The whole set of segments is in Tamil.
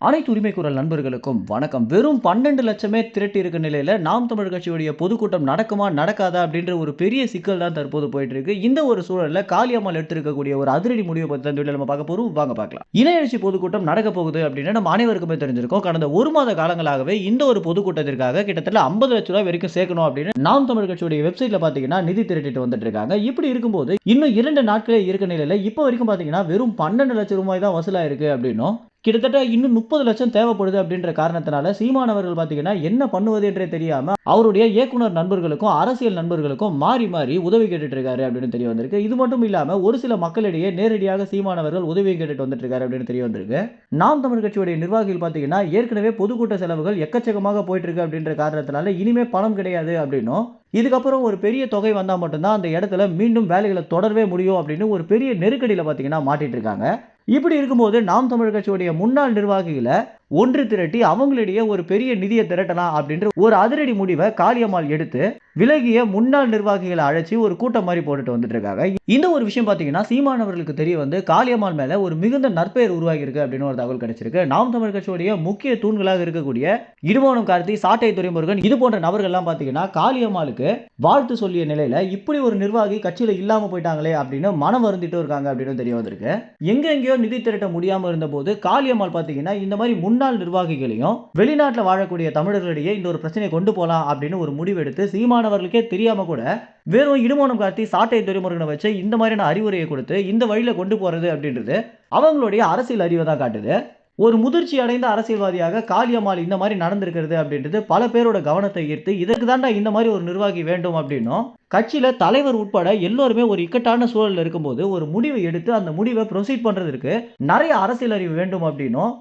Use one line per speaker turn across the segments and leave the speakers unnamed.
அனைத்து உரிமைக்குரல் நண்பர்களுக்கும் வணக்கம். வெறும் பன்னெண்டு லட்சமே திரட்டி இருக்க நிலையில நாம் தமிழ் கட்சியுடைய பொதுக்கூட்டம் நடக்குமா நடக்காதா அப்படின்ற ஒரு பெரிய சிக்கல் தான் தற்போது போயிட்டு இருக்கு இந்த ஒரு சூழல்ல காளியம்மாள் எடுத்திருக்கக்கூடிய ஒரு அதிரடி முடிவை பத்தி தான் நம்ம பார்க்க போறோம். வாங்க பார்க்கலாம். இணையரசி பொதுக்கூட்டம் நடக்க போகுது அப்படின்னு நம்ம அனைவருக்குமே தெரிஞ்சிருக்கோம். கடந்த ஒரு மாத காலங்களாகவே இந்த ஒரு பொதுக்கூட்டத்திற்காக கிட்டத்தட்ட ஐம்பது லட்ச ரூபாய் வரைக்கும் சேர்க்கணும் அப்படின்னு நாம் தமிழ் கட்சியுடைய வெப்சைட்ல பாத்தீங்கன்னா நிதி திரட்டிட்டு வந்துட்டு இருக்காங்க. இப்படி இருக்கும்போது இன்னும் இரண்டு நாட்களே இருக்க நிலையில இப்போ வரைக்கும் பாத்தீங்கன்னா வெறும் பன்னெண்டு லட்சம் ரூபாய் தான் வசூலாயிருக்கு அப்படின்னும் கிட்டத்தட்ட இன்னும் முப்பது லட்சம் தேவைப்படுது அப்படின்ற காரணத்தினால சீமானவர்கள் பார்த்தீங்கன்னா என்ன பண்ணுவது என்றே தெரியாமல் அவருடைய இயக்குனர் நண்பர்களுக்கும் அரசியல் நண்பர்களுக்கும் மாறி மாறி உதவி கேட்டுட்டு இருக்காரு அப்படின்னு தெரிய வந்திருக்கு. இது மட்டும் இல்லாமல் ஒரு சில மக்களிடையே நேரடியாக சீமானவர்கள் உதவி கேட்டுட்டு வந்துட்டு இருக்காரு அப்படின்னு தெரிய வந்திருக்கு. நாம் தமிழ் கட்சியுடைய நிர்வாகிகள் பார்த்தீங்கன்னா ஏற்கனவே பொதுக்கூட்ட செலவுகள் எக்கச்சக்கமாக போயிட்டு இருக்கு அப்படின்ற காரணத்தினால இனிமே பணம் கிடையாது அப்படின்னும். இதுக்கப்புறம் ஒரு பெரிய தொகை வந்தால் மட்டும்தான் அந்த இடத்துல மீண்டும் வேலைகளை தொடரவே முடியும் அப்படின்னு ஒரு பெரிய நெருக்கடியில் பார்த்தீங்கன்னா மாட்டிட்டு இருக்காங்க. இப்படி இருக்கும்போது நாம் தமிழ் கட்சியுடைய முன்னாள் நிர்வாகிகளை ஒன்று திரட்டி அவங்களிடையே ஒரு பெரிய நிதியை திரட்டலாம் அப்படின்ற ஒரு அதிரடி முடிவை காளியம்மாள் எடுத்து விலகிய முன்னாள் நிர்வாகிகளை அழைச்சி ஒரு கூட்டம் மாதிரி போட்டுட்டு வந்துட்டு இருக்காங்க இந்த ஒரு விஷயம் பார்த்தீங்கன்னா சீமானவர்களுக்கு தெரிய வந்து காளியம்மாள் மேல ஒரு மிகுந்த நற்பெயர் உருவாகியிருக்கு அப்படின்னு ஒரு தகவல் கிடைச்சிருக்கு. நாம் தமிழ் கட்சியுடைய முக்கிய தூண்களாக இருக்கக்கூடிய இருமோனம் கார்த்தி சாட்டை துறைமுருகன் இது போன்ற நபர்கள்லாம் பார்த்தீங்கன்னா காளியம்மாளுக்கு வாழ்த்து சொல்லிய நிலையில இப்படி ஒரு நிர்வாகி கட்சியில இல்லாம போயிட்டாங்களே அப்படின்னு மனம் வருந்திட்டு இருக்காங்க அப்படின்னு தெரிய வந்திருக்கு. எங்க எங்கேயோ நிதி திரட்ட முடியாம இருந்தபோது காளியம்மாள் பார்த்தீங்கன்னா இந்த மாதிரி முன்னாள் நிர்வாகிகளையும் வெளிநாட்டில் வாழக்கூடிய தமிழர்களிடையே இந்த ஒரு பிரச்சனையை கொண்டு போகலாம் அப்படின்னு ஒரு முடிவெடுத்து சீமானவர்களுக்கே தெரியாம கூட வெறும் இடுமோனம் காட்டி சாட்டை துறைமுருகனை வச்சு இந்த மாதிரியான அறிவுரையை கொடுத்து இந்த வழியில கொண்டு போறது அப்படின்றது அவங்களுடைய அரசியல் அறிவை தான் காட்டுது. ஒரு முதிர்ச்சி அடைந்த அரசியல்வாதியாக காளியம்மாள் இந்த மாதிரி நடந்திருக்கிறது அப்படின்றது பல பேரோட கவனத்தை ஈர்த்து இதற்கு தாண்டா இந்த மாதிரி ஒரு நிர்வாகி வேண்டும் அப்படின்னும் கட்சியில தலைவர் உட்பட எல்லோருமே ஒரு இக்கட்டான சூழல்ல இருக்கும்போது ஒரு முடிவை எடுத்து அந்த முடிவை ப்ரொசீட் பண்றதுக்கு நிறைய அரசியல் அறிவு வேண்டும் அப்படின்னும்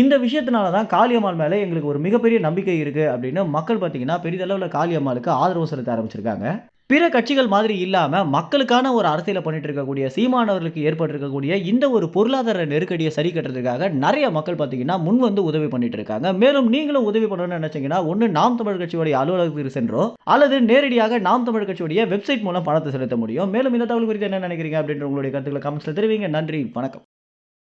இந்த விஷயத்தினால தான் காளியம்மாள் மேலே எங்களுக்கு ஒரு மிகப்பெரிய நம்பிக்கை இருக்குது அப்படின்னு மக்கள் பார்த்தீங்கன்னா பெரிதளவில் காளியம்மாளுக்கு ஆதரவு செலுத்த ஆரம்பிச்சிருக்காங்க. பிற கட்சிகள் மாதிரி இல்லாமல் மக்களுக்கான ஒரு அரசியலை பண்ணிட்டு இருக்கக்கூடிய சீமானவர்களுக்கு ஏற்பட்டிருக்கக்கூடிய இந்த ஒரு பொருளாதார நெருக்கடியை சரி கட்டுறதுக்காக நிறைய மக்கள் பார்த்தீங்கன்னா முன் வந்து உதவி பண்ணிட்டு இருக்காங்க. மேலும் நீங்களும் உதவி பண்ணணும்னு நினைச்சீங்கன்னா ஒன்று நாம் தமிழ் கட்சியுடைய அலுவலகத்துக்கு சென்றோ அல்லது நேரடியாக நாம் தமிழ் கட்சியுடைய வெப்சைட் மூலம் பணத்தை செலுத்த முடியும். மேலும் இந்த தகவல் குறித்து என்ன நினைக்கிறீங்க அப்படின்ற உங்களுடைய கருத்துக்களை கமெண்ட்ஸில் தெரிவிங்க. நன்றி வணக்கம்.